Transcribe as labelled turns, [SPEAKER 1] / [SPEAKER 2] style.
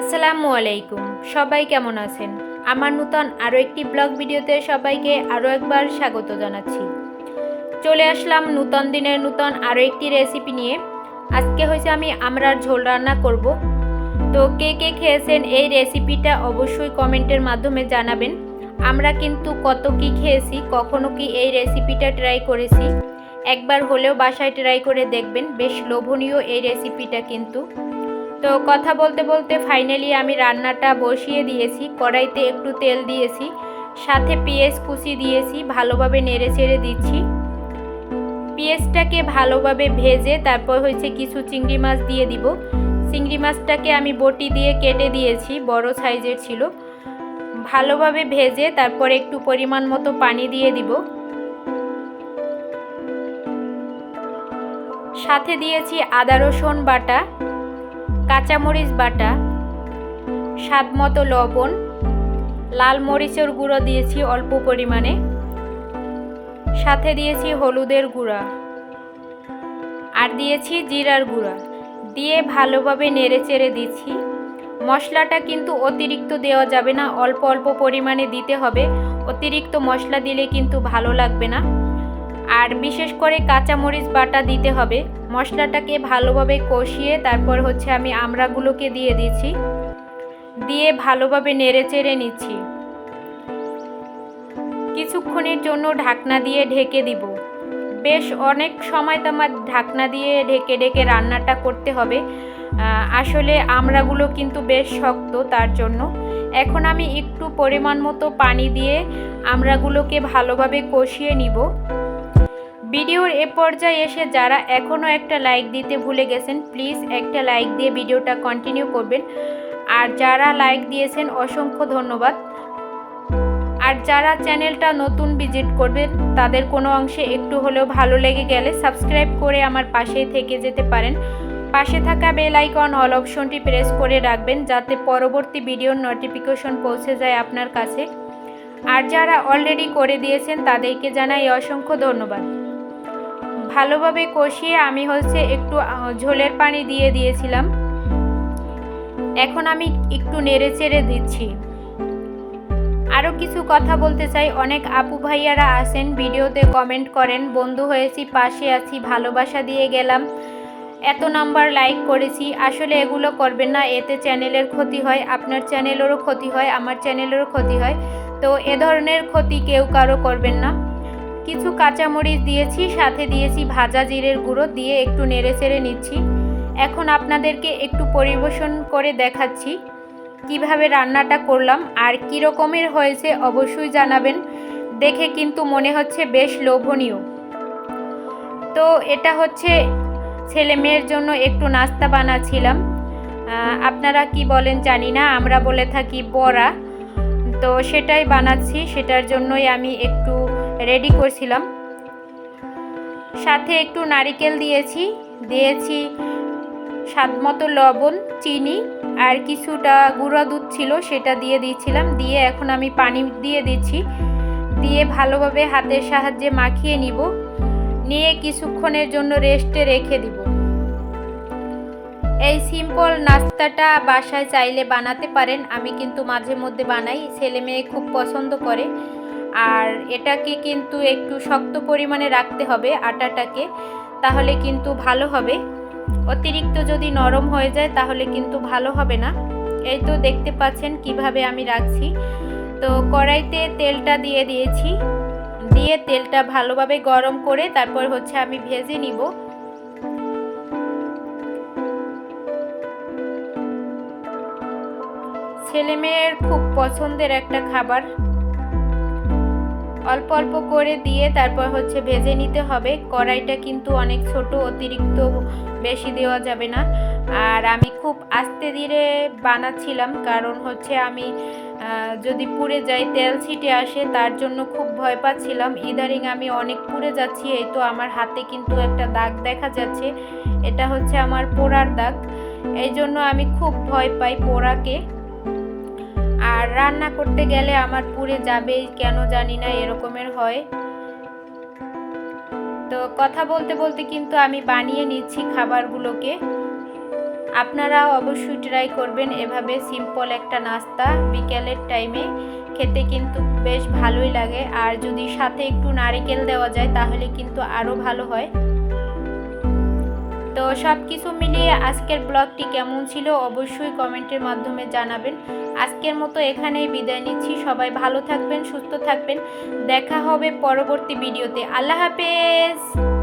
[SPEAKER 1] আসসালামু আলাইকুম। সবাই কেমন আছেন? আমার নূতন আরও একটি ব্লগ ভিডিওতে সবাইকে আরও একবার স্বাগত জানাচ্ছি। চলে আসলাম নূতন দিনের নূতন আরও একটি রেসিপি নিয়ে। আজকে হয়েছে আমি আমরার ঝোল রান্না করব। তো কে কে খেয়েছেন এই রেসিপিটা অবশ্যই কমেন্টের মাধ্যমে জানাবেন। আমরা কিন্তু কত কি খেয়েছি, কখনো কি এই রেসিপিটা ট্রাই করেছি। একবার হলেও বাসায় ট্রাই করে দেখবেন, বেশ লোভনীয় এই রেসিপিটা কিন্তু। তো কথা বলতে বলতে ফাইনালি আমি রান্নাটা বসিয়ে দিয়েছি, কড়াইতে একটু তেল দিয়েছি, সাথে পেঁয়াজ কুচি দিয়েছি, ভালোভাবে নেড়ে চেড়ে দিচ্ছি। পেঁয়াজটাকে ভালোভাবে ভেজে তারপর হয়েছে কিছু চিংড়ি মাছ দিয়ে দিব। চিংড়ি মাছটাকে আমি বটি দিয়ে কেটে দিয়েছি, বড় সাইজের ছিল। ভালোভাবে ভেজে তারপর একটু পরিমাণ মতো পানি দিয়ে দিব। সাথে দিয়েছি আদা রসুন বাটা। কাঁচামরিচ বাটা, স্বাদ মতো লবণ, লাল মরিচের গুঁড়ো দিয়েছি অল্প পরিমাণে। সাথে দিয়েছি হলুদের গুঁড়া। আর দিয়েছি জিরার গুঁড়া। দিয়ে ভালোভাবে নেড়ে চেড়ে দিচ্ছি। মশলাটা কিন্তু অতিরিক্ত দেওয়া যাবে না, অল্প অল্প পরিমাণে দিতে হবে। অতিরিক্ত মশলা দিলে কিন্তু ভালো লাগবে না। আর বিশেষ করে কাঁচামরিচ বাটা দিতে হবে। মশলাটাকে ভালোভাবে কষিয়ে তারপর হচ্ছে আমি আমড়াগুলোকে দিয়ে দিচ্ছি। দিয়ে ভালোভাবে নেড়ে চেড়ে নিচ্ছি। কিছুক্ষণের জন্য ঢাকনা দিয়ে ঢেকে দিব। বেশ অনেক সময় তো আমার ঢাকনা দিয়ে ঢেকে ঢেকে রান্নাটা করতে হবে। আসলে আমড়াগুলো কিন্তু বেশ শক্ত তার জন্য। এখন আমি একটু পরিমাণ মতো পানি দিয়ে আমড়াগুলোকে ভালোভাবে কষিয়ে নিব। ভিডিওর এ পর্যায়ে এসে যারা এখনও একটা লাইক দিতে ভুলে গেছেন প্লিজ একটা লাইক দিয়ে ভিডিওটা কন্টিনিউ করবেন। আর যারা লাইক দিয়েছেন, অসংখ্য ধন্যবাদ। আর যারা চ্যানেলটা নতুন ভিজিট করবেন, তাদের কোনো অংশে একটু হলেও ভালো লেগে গেলে সাবস্ক্রাইব করে আমার পাশেই থেকে যেতে পারেন। পাশে থাকা বেল আইকন অল অপশনটি প্রেস করে রাখবেন, যাতে পরবর্তী ভিডিওর নোটিফিকেশন পৌঁছে যায় আপনার কাছে। আর যারা অলরেডি করে দিয়েছেন, তাদেরকে জানাই অসংখ্য ধন্যবাদ। ভালোভাবে কষিয়ে আমি হচ্ছে একটু ঝোলের পানি দিয়ে দিয়েছিলাম। এখন আমি একটু নেড়ে চেড়ে দিচ্ছি। আরও কিছু কথা বলতে চাই। অনেক আপু ভাইয়ারা আসেন ভিডিওতে কমেন্ট করেন, বন্ধু হয়েছি, পাশে আছি, ভালোবাসা দিয়ে গেলাম। এত নাম্বার লাইক করেছি। আসলে এগুলো করবেন না, এতে চ্যানেলের ক্ষতি হয়, আপনার চ্যানেলেরও ক্ষতি হয়, আমার চ্যানেলেরও ক্ষতি হয়। তো এ ধরনের ক্ষতি কেউ কারও করবেন না। কিছু কাঁচামরিচ দিয়েছি, সাথে দিয়েছি ভাজা জিরের গুঁড়ো দিয়ে একটু নেড়ে চেড়ে নিচ্ছি। এখন আপনাদেরকে একটু পরিবেশন করে দেখাচ্ছি কীভাবে রান্নাটা করলাম আর কী রকমের হয়েছে অবশ্যই জানাবেন। দেখে কিন্তু মনে হচ্ছে বেশ লোভনীয়। তো এটা হচ্ছে ছেলে মেয়ের জন্য একটু নাস্তা বানাচ্ছিলাম। আপনারা কি বলেন জানি না, আমরা বলে থাকি বড়া। তো সেটাই বানাচ্ছি, সেটার জন্যই আমি একটু রেডি করছিলাম। সাথে একটু নারিকেল দিয়েছি দিয়েছি স্বাদ মতো লবণ, চিনি আর কিছুটা গুঁড়া দুধ ছিল সেটা দিয়ে দিয়েছিলাম। দিয়ে এখন আমি পানি দিয়ে দিচ্ছি। দিয়ে ভালোভাবে হাতের সাহায্যে মাখিয়ে নিব। নিয়ে কিছুক্ষণের জন্য রেস্টে রেখে দিব। এই সিম্পল নাস্তাটা বাসায় চাইলে বানাতে পারেন। আমি কিন্তু মাঝে মধ্যে বানাই। ছেলে মেয়ে খুব পছন্দ করে। আর এটাকে কিন্তু একটু শক্ত পরিমাণে রাখতে হবে আটাটাকে, তাহলে কিন্তু ভালো হবে। অতিরিক্ত যদি নরম হয়ে যায়, তাহলে কিন্তু ভালো হবে না। এই তো দেখতে পাচ্ছেন কীভাবে আমি রাখছি। তো কড়াইতে তেলটা দিয়ে দিয়েছি। দিয়ে তেলটা ভালোভাবে গরম করে তারপর হচ্ছে আমি ভেজে নিব। ছেলে মেয়ের খুব পছন্দের একটা খাবার। অল্প অল্প করে দিয়ে তারপর হচ্ছে ভেজে নিতে হবে। কড়াইটা কিন্তু অনেক ছোট, অতিরিক্ত বেশি দেওয়া যাবে না। আর আমি খুব আস্তে ধীরে বানাচ্ছিলাম, কারণ হচ্ছে আমি যদি পুড়ে যাই তেল ছিটে আসে, তার জন্য খুব ভয় পাচ্ছিলাম। ইদারিং আমি অনেক পুড়ে যাচ্ছি, এই তো আমার হাতে কিন্তু একটা দাগ দেখা যাচ্ছে। এটা হচ্ছে আমার পোড়ার দাগ। এই জন্য আমি খুব ভয় পাই পোড়াকে। আর রান্না করতে গেলে আমার পুড়ে যাবে কেন জানি না, এরকমের হয়। তো কথা বলতে বলতে কিন্তু আমি বানিয়ে নিচ্ছি খাবারগুলোকে। আপনারা অবশ্যই ট্রাই করবেন এভাবে সিম্পল একটা নাস্তা বিকেলের টাইমে। খেতে কিন্তু বেশ ভালোই লাগে। আর যদি সাথে একটু নারিকেল দেওয়া যায় তাহলে কিন্তু আরও ভালো হয়। তো সব কিছু মিলিয়ে আজকের ব্লগটি কেমন ছিল অবশ্যই কমেন্টের মাধ্যমে জানাবেন। আজকের মতো এখানেই বিদায় নিচ্ছি। সবাই ভালো থাকবেন, সুস্থ থাকবেন। দেখা হবে পরবর্তী ভিডিওতে। আল্লাহ হাফেজ!